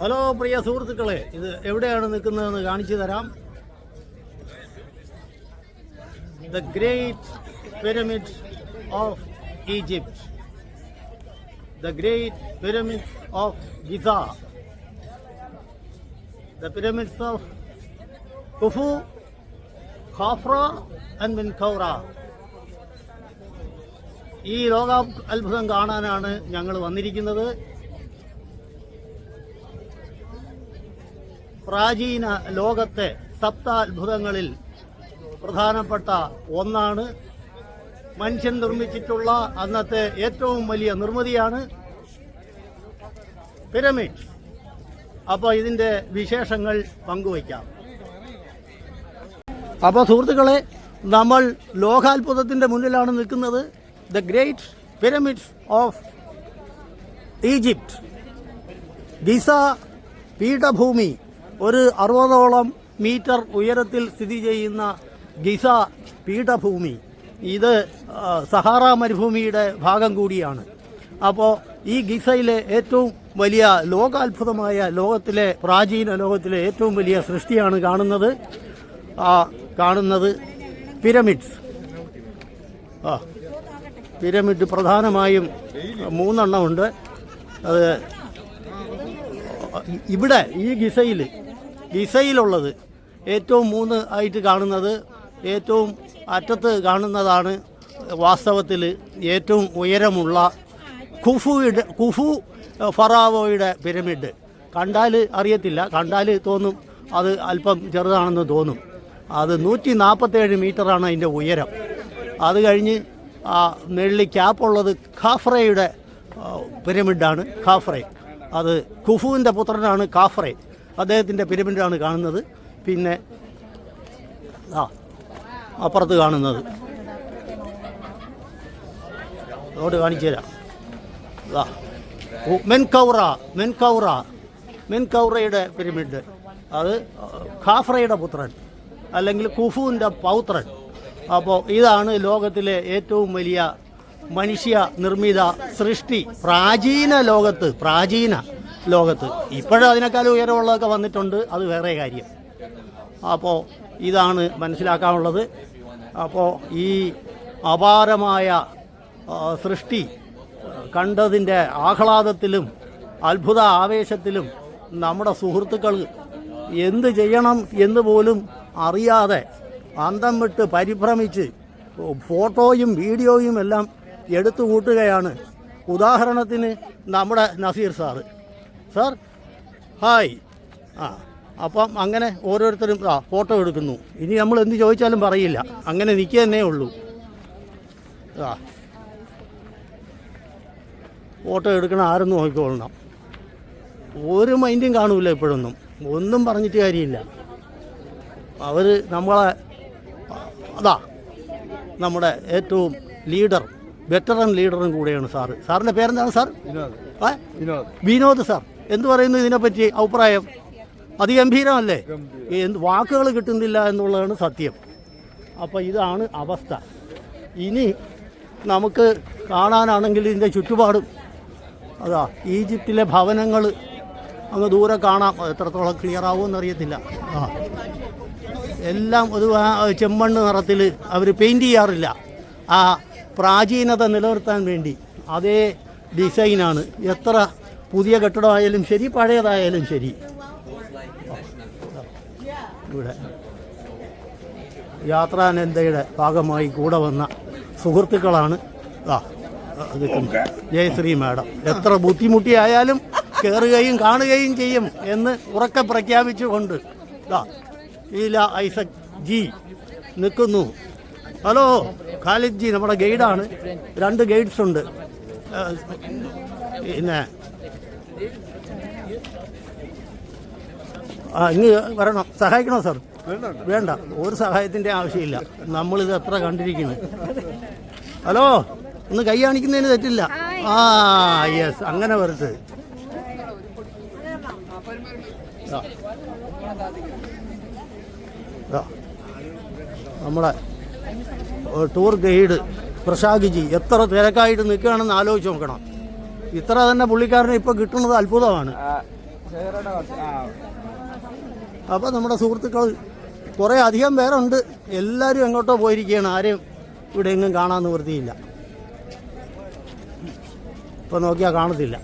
Hello പ്രിയ സുഹൃത്തുക്കളെ ഇത് എവിടെയാണ് നിൽക്കുന്നതെന്ന് കാണിച്ചു തരാം. The great pyramid of Egypt the great pyramid of Giza the pyramids of Khufu Khafre and Menkaure ഈ ലോക അത്ഭുതം കാണാനാണ് ഞങ്ങൾ വന്നിരിക്കുന്നത്. പ്രാചീന ലോകത്തെ സപ്താത്ഭുതങ്ങളിൽ പ്രധാനപ്പെട്ട ഒന്നാണ് മനുഷ്യൻ നിർമ്മിച്ചിട്ടുള്ള അന്നത്തെ ഏറ്റവും വലിയ നിർമ്മിതിയാണ് പിരമിഡ് അപ്പോൾ ഇതിന്റെ വിശേഷങ്ങൾ പങ്കുവയ്ക്കാം. അപ്പോൾ സുഹൃത്തുക്കളെ നമ്മൾ ലോകാത്ഭുതത്തിന്റെ മുന്നിലാണ് നിൽക്കുന്നത്. The great pyramids of Egypt Giza പീഠഭൂമി ഒരു അറുപതോളം മീറ്റർ ഉയരത്തിൽ സ്ഥിതി ചെയ്യുന്ന ഗിസ പീഠഭൂമി. ഇത് സഹാറ മരുഭൂമിയുടെ ഭാഗം കൂടിയാണ്. അപ്പോൾ ഈ ഗിസയിലെ ഏറ്റവും വലിയ ലോകാത്ഭുതമായ ലോകത്തിലെ പ്രാചീന ലോകത്തിലെ ഏറ്റവും വലിയ സൃഷ്ടിയാണ് കാണുന്നത്. കാണുന്നത് പിരമിഡ്സ്. ആ പിരമിഡ് പ്രധാനമായും മൂന്നെണ്ണമുണ്ട് അത് ഇവിടെ ഈ ഗിസയിൽ ഗിസയിലുള്ളത് ഏറ്റവും മൂന്ന് ആയിട്ട് കാണുന്നത് ഏറ്റവും അറ്റത്ത് കാണുന്നതാണ് വാസ്തവത്തിൽ ഏറ്റവും ഉയരമുള്ള കുഫുയുടെ ഖുഫു ഫറാവോയുടെ പിരമിഡ്. കണ്ടാൽ അറിയത്തില്ല. കണ്ടാൽ തോന്നും അത് അല്പം ചെറുതാണെന്ന് തോന്നും. അത് നൂറ്റി നാൽപ്പത്തേഴ് മീറ്ററാണ് അതിന്റെ ഉയരം. അത് കഴിഞ്ഞ് ആ നെള്ളി ക്യാപ്പുള്ളത് ഖാഫ്രയുടെ പിരമിഡാണ് ഖാഫ്രെ. അത് ഖുഫുവിന്റെ പുത്രനാണ് കാഫ്രെ അദ്ദേഹത്തിന്റെ പിരമിഡാണ് കാണുന്നത്. പിന്നെ ആ അപ്പുറത്ത് കാണുന്നത്. അതോട് കാണിച്ചു തരാം. ആ. മെൻകൗറ മെൻകൗറ മെൻകൗറയുടെ പിരമിഡ്. അത് ഖാഫ്രയുടെ പുത്രൻ അല്ലെങ്കിൽ കുഫുവിന്റെ പൗത്രൻ. അപ്പോൾ ഇതാണ് ലോകത്തിലെ ഏറ്റവും വലിയ മനുഷ്യ നിർമ്മിത സൃഷ്ടി പ്രാചീന ലോകത്ത് പ്രാചീന. ലോകത്ത്. ഇപ്പോഴും അതിനേക്കാൾ ഉയരമുള്ളതൊക്കെ വന്നിട്ടുണ്ട്. അത് വേറെ കാര്യം. അപ്പോൾ ഇതാണ് മനസ്സിലാക്കാനുള്ളത്. അപ്പോൾ ഈ അപാരമായ സൃഷ്ടി കണ്ടതിന്റെ ആഹ്ലാദത്തിലും അത്ഭുത ആവേശത്തിലും നമ്മുടെ സുഹൃത്തുക്കൾ എന്ത് ചെയ്യണം എന്ന് പോലും അറിയാതെ അന്തം വിട്ട് പരിഭ്രമിച്ച് ഫോട്ടോയും വീഡിയോയും എല്ലാം എടുത്തു കൂട്ടുകയാണ് ഉദാഹരണത്തിന് നമ്മുടെ നസീർ സാറ്. Sir hi. ആ അപ്പം അങ്ങനെ ഓരോരുത്തരും ആ ഫോട്ടോ എടുക്കുന്നു. ഇനി നമ്മൾ എന്ത് ചോദിച്ചാലും പറയില്ല. അങ്ങനെ നിൽക്കുക തന്നെ ഉള്ളൂ. ആ. ഫോട്ടോ എടുക്കണ ആരും നോക്കിക്കൊള്ളണം. ഒരു മൈൻഡും കാണൂല ഇപ്പോഴൊന്നും. ഒന്നും പറഞ്ഞിട്ട് കാര്യമില്ല. അവർ നമ്മളെ അതാ നമ്മുടെ ഏറ്റവും ലീഡർ വെറ്ററൻ ലീഡറും കൂടെയാണ് സാറ്. സാറിന്റെ പേരെന്താണ് സാർ? വിനോദ്. വിനോദ് സാർ. എന്ത് പറയുന്നു ഇതിനെപ്പറ്റി അഭിപ്രായം? അതിഗംഭീരമല്ലേ എന്ത് വാക്കുകൾ കിട്ടുന്നില്ല എന്നുള്ളതാണ് സത്യം. അപ്പോൾ ഇതാണ് അവസ്ഥ. ഇനി നമുക്ക് കാണാനാണെങ്കിൽ ഇതിന്റെ ചുറ്റുപാടും അതാ ഈജിപ്തിലെ ഭവനങ്ങൾ അങ്ങ് ദൂരെ കാണാം. എത്രത്തോളം ക്ലിയർ ആവുമെന്ന് അറിയത്തില്ല ആ. എല്ലാം ഒരു ചെമ്മണ്ണ് നിറത്തിൽ അവർ പെയിന്റ് ചെയ്യാറില്ല. ആ പ്രാചീനത നിലനിർത്താൻ വേണ്ടി. അതേ ഡിസൈനാണ് എത്ര പുതിയ കെട്ടിടമായാലും ശരി പഴയതായാലും ശരി. ഇവിടെ യാത്രാനന്ദയുടെ ഭാഗമായി കൂടെ വന്ന സുഹൃത്തുക്കളാണ്. ആ ജയശ്രീ മാഡം. എത്ര ബുദ്ധിമുട്ടിയായാലും കയറുകയും കാണുകയും ചെയ്യും എന്ന് ഉറക്കെ പ്രഖ്യാപിച്ചുകൊണ്ട് ഈല ഐസക് ജി നിൽക്കുന്നു. ഹലോ ഖാലിദ് ജി നമ്മുടെ ഗൈഡാണ്. രണ്ട് ഗൈഡ്സ് ഉണ്ട്. പിന്നെ ആ ഇങ്ങ് വരണം. സഹായിക്കണോ സാർ? വേണ്ട. ഒരു സഹായത്തിന്റെ ആവശ്യമില്ല. നമ്മളിത് എത്ര കണ്ടിരിക്കുന്നു. ഹലോ ഒന്ന് കൈ കാണിക്കുന്നതിന് തെറ്റില്ല. ആ യെസ് അങ്ങനെ. ആ. നമ്മളെ ടൂർ ഗൈഡ് പ്രശാഖിജി എത്ര തിരക്കായിട്ട് നിൽക്കുകയാണെന്ന് ആലോചിച്ച് നോക്കണം. ഇത്ര തന്നെ പുള്ളിക്കാരനെ ഇപ്പോൾ കിട്ടുന്നത് അത്ഭുതമാണ്. അപ്പോൾ നമ്മുടെ സുഹൃത്തുക്കൾ കുറേ അധികം പേരുണ്ട്. എല്ലാവരും എങ്ങോട്ടോ പോയിരിക്കുകയാണ്. ആരെയും ഇവിടെ എങ്ങും കാണാൻ നിവൃത്തിയില്ല. ഇപ്പോൾ നോക്കിയാൽ കാണത്തില്ല.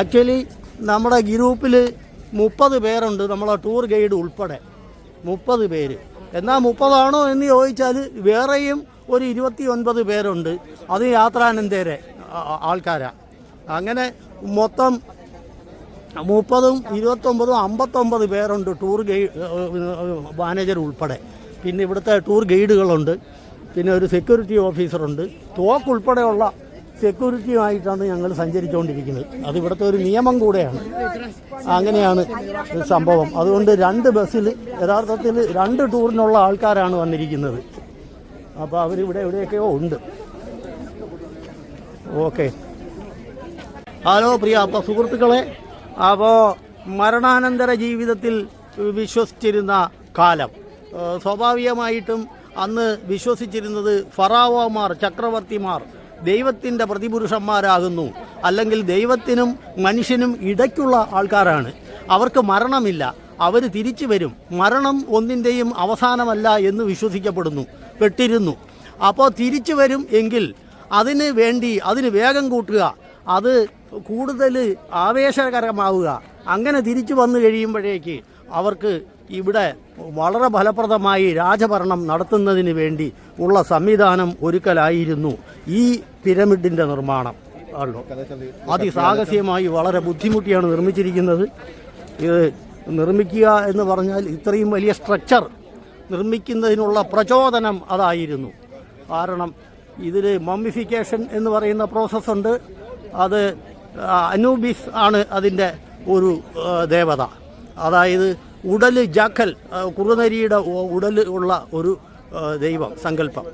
ആക്ച്വലി നമ്മുടെ ഗ്രൂപ്പിൽ മുപ്പത് പേരുണ്ട്. നമ്മളെ ടൂർ ഗൈഡ് ഉൾപ്പെടെ. മുപ്പത് പേര്. എന്നാൽ മുപ്പതാണോ എന്ന് ചോദിച്ചാൽ വേറെയും ഒരു ഇരുപത്തി ഒൻപത് പേരുണ്ട്. അത് യാത്രാനന്തേരെ ആൾക്കാരാണ് അങ്ങനെ മൊത്തം മുപ്പതും ഇരുപത്തൊമ്പതും അമ്പത്തൊമ്പത് പേരുണ്ട് ടൂർ ഗൈഡ് മാനേജർ ഉൾപ്പെടെ. പിന്നെ ഇവിടുത്തെ ടൂർ ഗൈഡുകളുണ്ട്. പിന്നെ ഒരു സെക്യൂരിറ്റി ഓഫീസറുണ്ട് തോക്ക് ഉൾപ്പെടെയുള്ള സെക്യൂരിറ്റിയുമായിട്ടാണ് ഞങ്ങൾ സഞ്ചരിച്ചുകൊണ്ടിരിക്കുന്നത് അത് ഇവിടുത്തെ ഒരു നിയമം കൂടെയാണ്. അങ്ങനെയാണ് സംഭവം. അതുകൊണ്ട് രണ്ട് ബസ്സിൽ യഥാർത്ഥത്തിൽ രണ്ട് ടൂറിനുള്ള ആൾക്കാരാണ് വന്നിരിക്കുന്നത്. അപ്പോൾ അവരിവിടെ എവിടെയൊക്കെയോ ഉണ്ട്. ഓക്കെ. ഹലോ പ്രിയ. അപ്പോൾ സുഹൃത്തുക്കളെ അപ്പോൾ മരണാനന്തര ജീവിതത്തിൽ വിശ്വസിച്ചിരുന്ന കാലം. സ്വാഭാവികമായിട്ടും അന്ന് വിശ്വസിച്ചിരുന്നത് ഫറാവോമാർ ചക്രവർത്തിമാർ ദൈവത്തിന്റെ പ്രതിപുരുഷന്മാരാകുന്നു. അല്ലെങ്കിൽ ദൈവത്തിനും മനുഷ്യനും ഇടയ്ക്കുള്ള ആൾക്കാരാണ്. അവർക്ക് മരണമില്ല. അവർ തിരിച്ചു വരും. മരണം ഒന്നിന്റെയും അവസാനമല്ല എന്ന് വിശ്വസിക്കപ്പെടുന്നു. പെട്ടിരുന്നു. അപ്പോൾ തിരിച്ചു വരും എങ്കിൽ അതിന് വേണ്ടി അതിന് വേഗം കൂട്ടുക. അത് കൂടുതൽ ആവേശകരമാവുക. അങ്ങനെ തിരിച്ചു വന്നു കഴിയുമ്പോഴേക്ക് അവർക്ക് ഇവിടെ വളരെ ഫലപ്രദമായി രാജഭരണം നടത്തുന്നതിന് വേണ്ടി ഉള്ള സംവിധാനം ഒരുക്കലായിരുന്നു ഈ പിരമിഡിന്റെ നിർമ്മാണം. ആണല്ലോ. അതിസാഹസ്യമായി വളരെ ബുദ്ധിമുട്ടിയാണ് നിർമ്മിച്ചിരിക്കുന്നത്. ഇത് നിർമ്മിക്കുക എന്ന് പറഞ്ഞാൽ ഇത്രയും വലിയ സ്ട്രക്ചർ നിർമ്മിക്കുന്നതിനുള്ള പ്രചോദനം അതായിരുന്നു. കാരണം ഇതിൽ മമ്മിഫിക്കേഷൻ എന്ന് പറയുന്ന പ്രോസസ്സുണ്ട് അത് അനൂബിസ് ആണ് അതിന്റെ ഒരു ദേവത. അതായത് ഉടൽ ജാക്കൽ കുറുനരിയുടെ ഉടൽ ഉള്ള ഒരു ദൈവം സങ്കല്പം.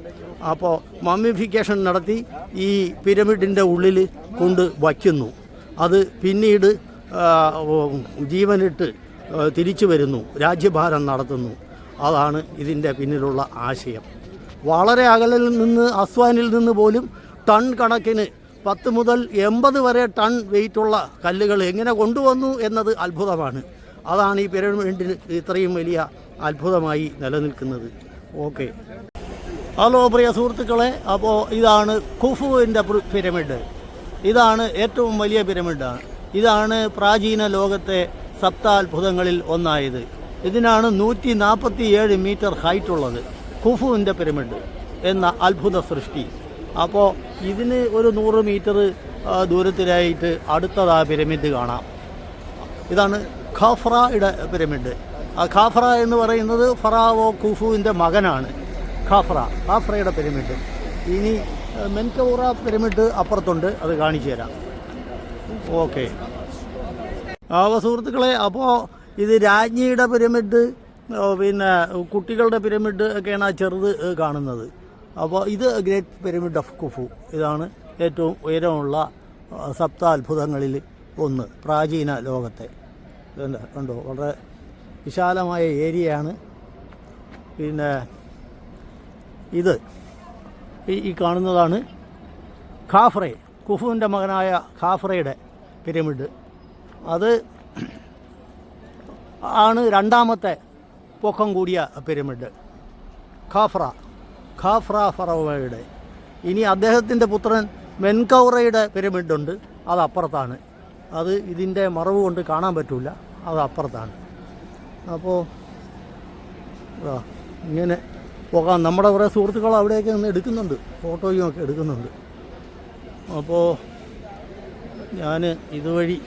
അപ്പോൾ മമ്മിഫിക്കേഷൻ നടത്തി ഈ പിരമിഡിന്റെ ഉള്ളിൽ കൊണ്ട് വയ്ക്കുന്നു. അത് പിന്നീട് ജീവനിട്ട് തിരിച്ചു വരുന്നു. രാജ്യഭാരം നടത്തുന്നു. അതാണ് ഇതിന്റെ പിന്നിലുള്ള ആശയം. വളരെ അകലിൽ നിന്ന് അസ്വാനിൽ നിന്ന് പോലും ടൺ കണക്കിന് പത്ത് മുതൽ എൺപത് വരെ ടൺ വെയിറ്റുള്ള കല്ലുകൾ എങ്ങനെ കൊണ്ടുവന്നു എന്നത് അത്ഭുതമാണ്. അതാണ് ഈ പിരമിഡിന് ഇത്രയും വലിയ അത്ഭുതമായി നിലനിൽക്കുന്നത്. ഓക്കെ. ഹലോ പ്രിയ സുഹൃത്തുക്കളെ അപ്പോൾ ഇതാണ് ഖുഫുവിന്റെ പിരമിഡ്. ഇതാണ് ഏറ്റവും വലിയ പിരമിഡാണ്. ഇതാണ് പ്രാചീന ലോകത്തെ സപ്താത്ഭുതങ്ങളിൽ ഒന്നായത്. ഇതിനാണ് നൂറ്റി നാൽപ്പത്തി ഏഴ് മീറ്റർ ഹൈറ്റ് ഉള്ളത് ഖുഫുവിന്റെ പിരമിഡ് എന്ന അത്ഭുത സൃഷ്ടി. അപ്പോൾ ഇതിന് ഒരു നൂറ് മീറ്റർ ദൂരത്തിലായിട്ട് അടുത്തതാ പിരമിഡ് കാണാം. ഇതാണ് ഖാഫ്രയുടെ പിരമിഡ്. ആ ഖാഫ്ര എന്ന് പറയുന്നത് ഫറാവോ കുഫുവിന്റെ മകനാണ്. ഖാഫ്ര ഖാഫ്രയുടെ പിരമിഡ്. ഇനി മെൻകൗറ പിരമിഡ് അപ്പുറത്തുണ്ട് അത് കാണിച്ചു തരാം. ഓക്കെ. അപ്പോൾ സുഹൃത്തുക്കളെ അപ്പോൾ ഇത് രാജ്ഞിയുടെ പിരമിഡ് പിന്നെ കുട്ടികളുടെ പിരമിഡ് ഒക്കെയാണ് ആ ചെറുത് കാണുന്നത്. അപ്പോൾ ഇത് ഗ്രേറ്റ് പിരമിഡ് ഓഫ് കുഫു. ഇതാണ് ഏറ്റവും ഉയരമുള്ള സപ്ത അത്ഭുതങ്ങളിൽ ഒന്ന് പ്രാചീന ലോകത്തെ. കണ്ടോ? വളരെ വിശാലമായ ഏരിയയാണ്. പിന്നെ ഇത് ഈ കാണുന്നതാണ് ഖാഫ്രെ കുഫുവിന്റെ മകനായ ഖാഫ്രയുടെ പിരമിഡ്. അത് ആണ് രണ്ടാമത്തെ പൊക്കം കൂടിയ പിരമിഡ് ഖാഫ്ര. ഖാഫ്ര ഫറോവയുടെ. ഇനി അദ്ദേഹത്തിന്റെ പുത്രൻ മെൻകൗറയുടെ പിരമിഡുണ്ട്. അത് അപ്പുറത്താണ്. അത് ഇതിന്റെ മറവ് കൊണ്ട് കാണാൻ പറ്റില്ല അത് അപ്പുറത്താണ്. അപ്പോൾ ഇങ്ങനെ പോകാം. നമ്മുടെ കുറേ സുഹൃത്തുക്കൾ അവിടെയൊക്കെ നിന്ന് എടുക്കുന്നുണ്ട്. ഫോട്ടോയും ഒക്കെ എടുക്കുന്നുണ്ട്. അപ്പോൾ ഞാൻ ഇതുവഴി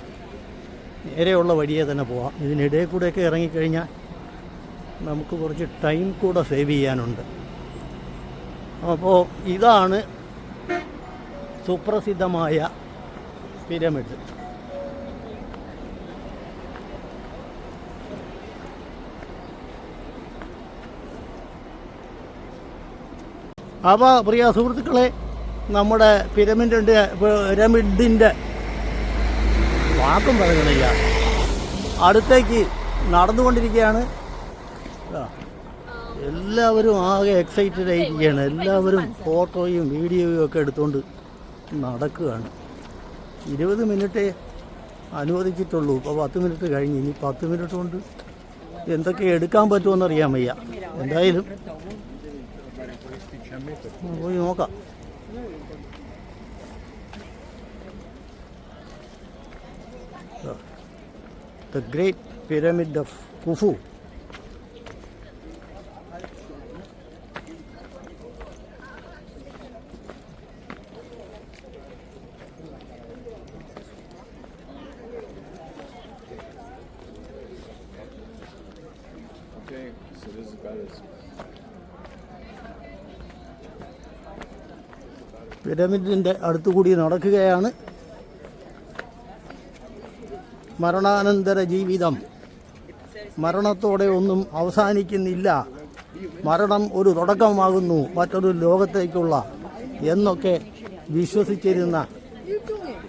നേരെയുള്ള വഴിയെ തന്നെ പോവാം. ഇതിനിടയിൽ കൂടെയൊക്കെ ഇറങ്ങിക്കഴിഞ്ഞാൽ നമുക്ക് കുറച്ച് ടൈം കൂടെ സേവ് ചെയ്യാനുണ്ട്. അപ്പോൾ ഇതാണ് സുപ്രസിദ്ധമായ പിരമിഡ്. അപ്പോൾ പ്രിയ സുഹൃത്തുക്കളെ നമ്മുടെ പിരമിഡിന്റെ പിരമിഡിന്റെ വാക്കും പറയുന്നില്ല. അടുത്തേക്ക് നടന്നുകൊണ്ടിരിക്കുകയാണ്. എല്ലാവരും ആകെ എക്സൈറ്റഡ് ആയിരിക്കുകയാണ്. എല്ലാവരും ഫോട്ടോയും വീഡിയോയും ഒക്കെ എടുത്തുകൊണ്ട് നടക്കുകയാണ്. ഇരുപത് മിനിറ്റ് അനുവദിച്ചിട്ടുള്ളൂ. ഇപ്പോൾ പത്ത് മിനിറ്റ് കഴിഞ്ഞ്. ഇനി പത്ത് മിനിറ്റ് കൊണ്ട് എന്തൊക്കെ എടുക്കാൻ പറ്റുമെന്ന് അറിയാൻ വയ്യ. എന്തായാലും പോയി നോക്കാം. The great pyramid of Khufu. പിരമിഡിന്റെ അടുത്തുകൂടി നടക്കുകയാണ്. മരണാനന്തര ജീവിതം. മരണത്തോടെ ഒന്നും അവസാനിക്കുന്നില്ല. മരണം ഒരു തുടക്കമാകുന്നു മറ്റൊരു ലോകത്തേക്കുള്ള എന്നൊക്കെ വിശ്വസിച്ചിരുന്ന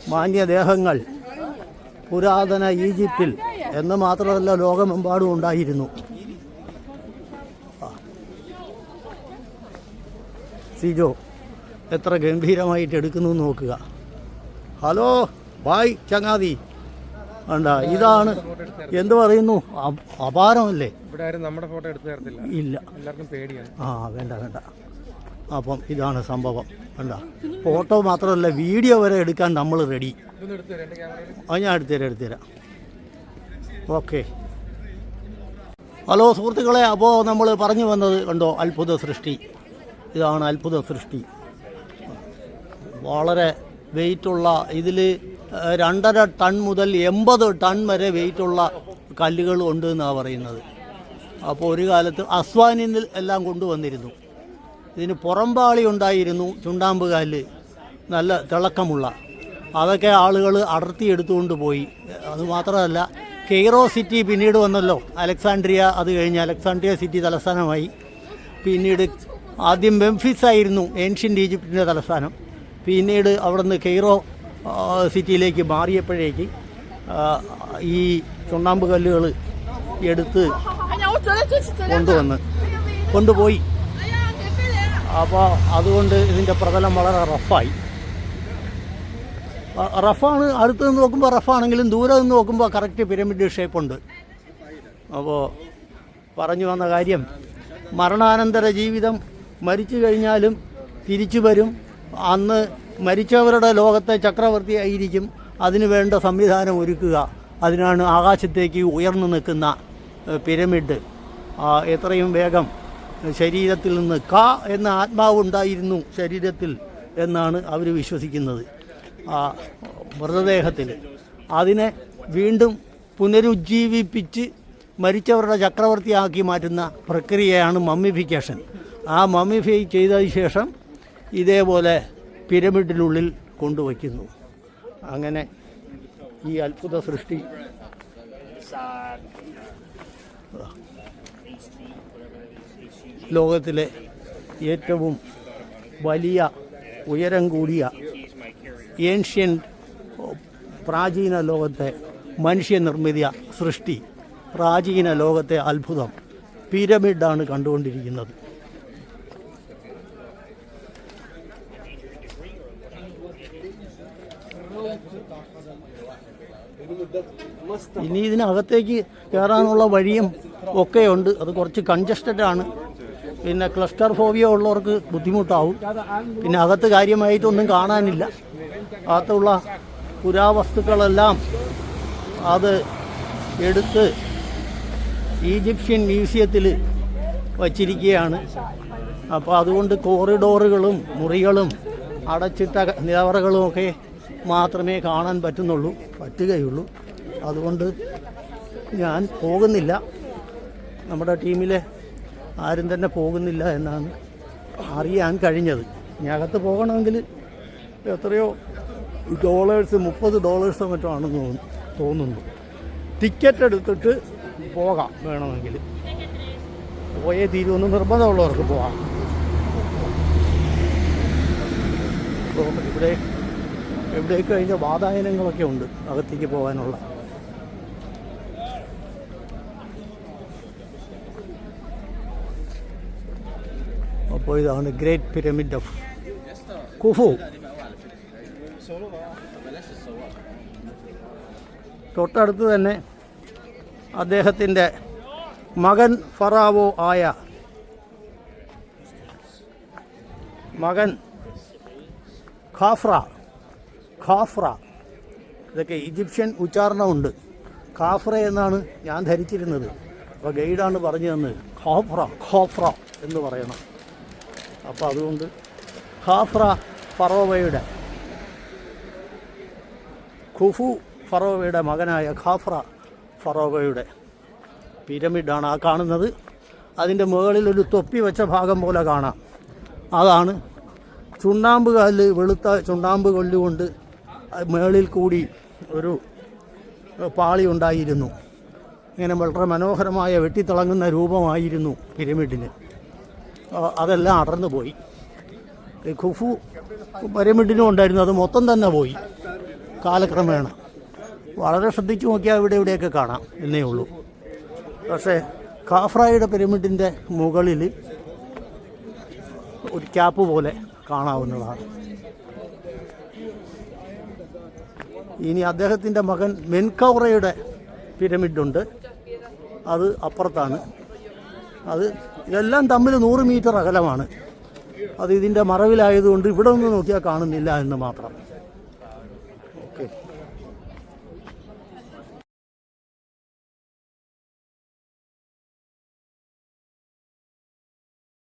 മാന്യദേഹങ്ങൾ പുരാതന ഈജിപ്തിൽ എന്ന് മാത്രമല്ല ലോകമെമ്പാടും ഉണ്ടായിരുന്നു. സിജോ എത്ര ഗംഭീരമായിട്ട് എടുക്കുന്നു നോക്കുക. ഹലോ ബായ് ചങ്ങാതി. വേണ്ട ഇതാണ് എന്ത് പറയുന്നു? അപ- അപാരമല്ലേ? ഇവിടെ ആരും നമ്മുടെ ഫോട്ടോ എടുത്തു തരത്തില്ല. ഇല്ല. എല്ലാവർക്കും പേടിയാണ്. ആ വേണ്ട വേണ്ട. അപ്പം ഇതാണ് സംഭവം. വേണ്ട ഫോട്ടോ മാത്രമല്ല വീഡിയോ വരെ എടുക്കാൻ നമ്മൾ റെഡി ആ ഞാൻ എടുത്തുതരാം എടുത്തുതരാം ഓക്കെ ഹലോ സുഹൃത്തുക്കളെ അപ്പോൾ നമ്മൾ പറഞ്ഞു വന്നത് കണ്ടോ അത്ഭുത സൃഷ്ടി. ഇതാണ് അത്ഭുത സൃഷ്ടി. വളരെ വെയിറ്റുള്ള ഇതിൽ രണ്ടര ടൺ മുതൽ എൺപത് ടൺ വരെ വെയിറ്റുള്ള കല്ലുകൾ ഉണ്ട് എന്നാണ് പറയുന്നത്. അപ്പോൾ ഒരു കാലത്ത് അസ്വാനിൽ എല്ലാം കൊണ്ടുവന്നിരുന്നു. ഇതിന് പുറമ്പാളി ഉണ്ടായിരുന്നു ചുണ്ടാമ്പ് കല്ല്. നല്ല തിളക്കമുള്ള. അതൊക്കെ ആളുകൾ അടർത്തി എടുത്തുകൊണ്ട് പോയി. അതുമാത്രമല്ല കെയ്റോ സിറ്റി പിന്നീട് വന്നല്ലോ. അലക്സാണ്ട്രിയ അത് കഴിഞ്ഞ് അലക്സാണ്ട്രിയ സിറ്റി തലസ്ഥാനമായി. പിന്നീട് ആദ്യം മെംഫിസ് ആയിരുന്നു ഏൻഷ്യന്റ് ഈജിപ്തിന്റെ തലസ്ഥാനം. പിന്നീട് അവിടെ നിന്ന് കെയ്റോ സിറ്റിയിലേക്ക് മാറിയപ്പോഴേക്ക് ഈ ചുണ്ണാമ്പ് കല്ലുകൾ എടുത്ത് കൊണ്ടുവന്ന് കൊണ്ടുപോയി. അപ്പോൾ അതുകൊണ്ട് ഇതിന്റെ പ്രതലം വളരെ റഫായി. റഫാണ് അടുത്ത് നിന്ന് നോക്കുമ്പോൾ റഫാണെങ്കിലും ദൂരെ നിന്ന് നോക്കുമ്പോൾ കറക്റ്റ് പിരമിഡ് ഷേപ്പുണ്ട്. അപ്പോൾ പറഞ്ഞു വന്ന കാര്യം മരണാനന്തര ജീവിതം മരിച്ചു കഴിഞ്ഞാലും തിരിച്ചു വരും. അന്ന് മരിച്ചവരുടെ ലോകത്തെ ചക്രവർത്തി ആയിരിക്കും അതിനു വേണ്ട സംവിധാനം ഒരുക്കുക. അതിനാണ് ആകാശത്തേക്ക് ഉയർന്നു നിൽക്കുന്ന പിരമിഡ്. എത്രയും വേഗം ശരീരത്തിൽ നിന്ന് ക എന്ന ആത്മാവുണ്ടായിരുന്നു ശരീരത്തിൽ എന്നാണ് അവർ വിശ്വസിക്കുന്നത്. മൃതദേഹത്തിൽ അതിനെ വീണ്ടും പുനരുജ്ജീവിപ്പിച്ച് മരിച്ചവരുടെ ചക്രവർത്തിയാക്കി മാറ്റുന്ന പ്രക്രിയയാണ് മമ്മിഫിക്കേഷൻ. ആ മമ്മിഫൈ ചെയ്തതിന് ശേഷം ഇതേപോലെ പിരമിഡിനുള്ളിൽ കൊണ്ടുവയ്ക്കുന്നു. അങ്ങനെ ഈ അത്ഭുത സൃഷ്ടി. ലോകത്തിലെ ഏറ്റവും വലിയ ഉയരം കൂടിയ ഏൻഷ്യൻ പ്രാചീന ലോകത്തെ മനുഷ്യനിർമ്മിത സൃഷ്ടി. പ്രാചീന ലോകത്തെ അത്ഭുതം. പിരമിഡാണ് കണ്ടുകൊണ്ടിരിക്കുന്നത്. ഇനി ഇതിനകത്തേക്ക് കയറാനുള്ള വഴിയും ഒക്കെ ഉണ്ട് അത് കുറച്ച് കൺജസ്റ്റഡ് ആണ്. പിന്നെ ക്ലസ്റ്റർ ഫോബിയ ഉള്ളവർക്ക് ബുദ്ധിമുട്ടാവും. പിന്നെ അകത്ത് കാര്യമായിട്ടൊന്നും കാണാനില്ല. അകത്തുള്ള പുരാവസ്തുക്കളെല്ലാം അത് എടുത്ത് ഈജിപ്ഷ്യൻ മ്യൂസിയത്തിൽ വച്ചിരിക്കുകയാണ്. അപ്പോൾ അതുകൊണ്ട് കോറിഡോറുകളും മുറികളും അടച്ചിട്ട നിലവറകളും ഒക്കെ മാത്രമേ കാണാൻ പറ്റുന്നുള്ളൂ പറ്റുകയുള്ളൂ. അതുകൊണ്ട് ഞാൻ പോകുന്നില്ല. നമ്മുടെ ടീമിലെ ആരും തന്നെ പോകുന്നില്ല എന്നാണ് അറിയാൻ കഴിഞ്ഞത്. ഇനി അകത്ത് പോകണമെങ്കിൽ എത്രയോ ഡോളേഴ്സ് മുപ്പത് ഡോളേഴ്സോ മറ്റോ ആണെന്ന് തോന്നുന്നു. ടിക്കറ്റ് എടുത്തിട്ട് പോകാം വേണമെങ്കിൽ. പോയേ തീരുമെന്ന് നിർബന്ധമുള്ളവർക്ക് പോകാം. ഇവിടെ എവിടേക്ക് കഴിഞ്ഞ വാതായനങ്ങളൊക്കെ ഉണ്ട് അകത്തേക്ക് പോകാനുള്ള. അപ്പോൾ ഇതാണ് ഗ്രേറ്റ് പിരമിഡ് ഓഫ് കുഫു തൊട്ടടുത്ത് തന്നെ അദ്ദേഹത്തിന്റെ മകൻ ഫറാവോ ആയ മകൻ ഖാഫ്ര ഖാഫ്ര. ഇതൊക്കെ ഈജിപ്ഷ്യൻ ഉച്ചാരണമുണ്ട്. ഖാഫ്ര എന്നാണ് ഞാൻ ധരിച്ചിരുന്നത്. അപ്പോൾ ഗൈഡാണ് പറഞ്ഞു തന്നത്. ഖാഫ്ര ഖാഫ്ര എന്ന് പറയണം. അപ്പോൾ അതുകൊണ്ട് ഖാഫ്ര ഫറോവയുടെ ഖുഫു ഫറോവയുടെ മകനായ ഖാഫ്ര ഫറോവയുടെ പിരമിഡാണ് ആ കാണുന്നത്. അതിന്റെ മുകളിൽ ഒരു തൊപ്പി വെച്ച ഭാഗം പോലെ കാണാം. അതാണ് ചുണ്ണാമ്പ് കല്ല് വെളുത്ത ചുണ്ണാമ്പ് കൊല്ലുകൊണ്ട് മേളിൽ കൂടി ഒരു പാളി ഉണ്ടായിരുന്നു. ഇങ്ങനെ വളരെ മനോഹരമായ വെട്ടിത്തിളങ്ങുന്ന രൂപമായിരുന്നു പിരമിഡിന്. അതെല്ലാം അടർന്നു പോയി. ഖുഫു പരമിഡിനും ഉണ്ടായിരുന്നു. അത് മൊത്തം തന്നെ പോയി. കാലക്രമേണ. വളരെ ശ്രദ്ധിച്ചു നോക്കിയാൽ ഇവിടെ ഇവിടെയൊക്കെ കാണാം എന്നേ ഉള്ളൂ. പക്ഷേ കാഫ്രായുടെ പിരമിഡിന്റെ മുകളിൽ ഒരു ക്യാപ്പ് പോലെ കാണാവുന്നതാണ്. ഇനി അദ്ദേഹത്തിന്റെ മകൻ മെൻകൗറയുടെ പിരമിഡുണ്ട്. അത് അപ്പുറത്താണ്. അത് ഇതെല്ലാം തമ്മിൽ നൂറ് മീറ്റർ അകലമാണ്. അത് ഇതിന്റെ മറവിലായതുകൊണ്ട് ഇവിടെ നിന്ന് നോക്കിയാൽ കാണുന്നില്ല എന്ന് മാത്രം.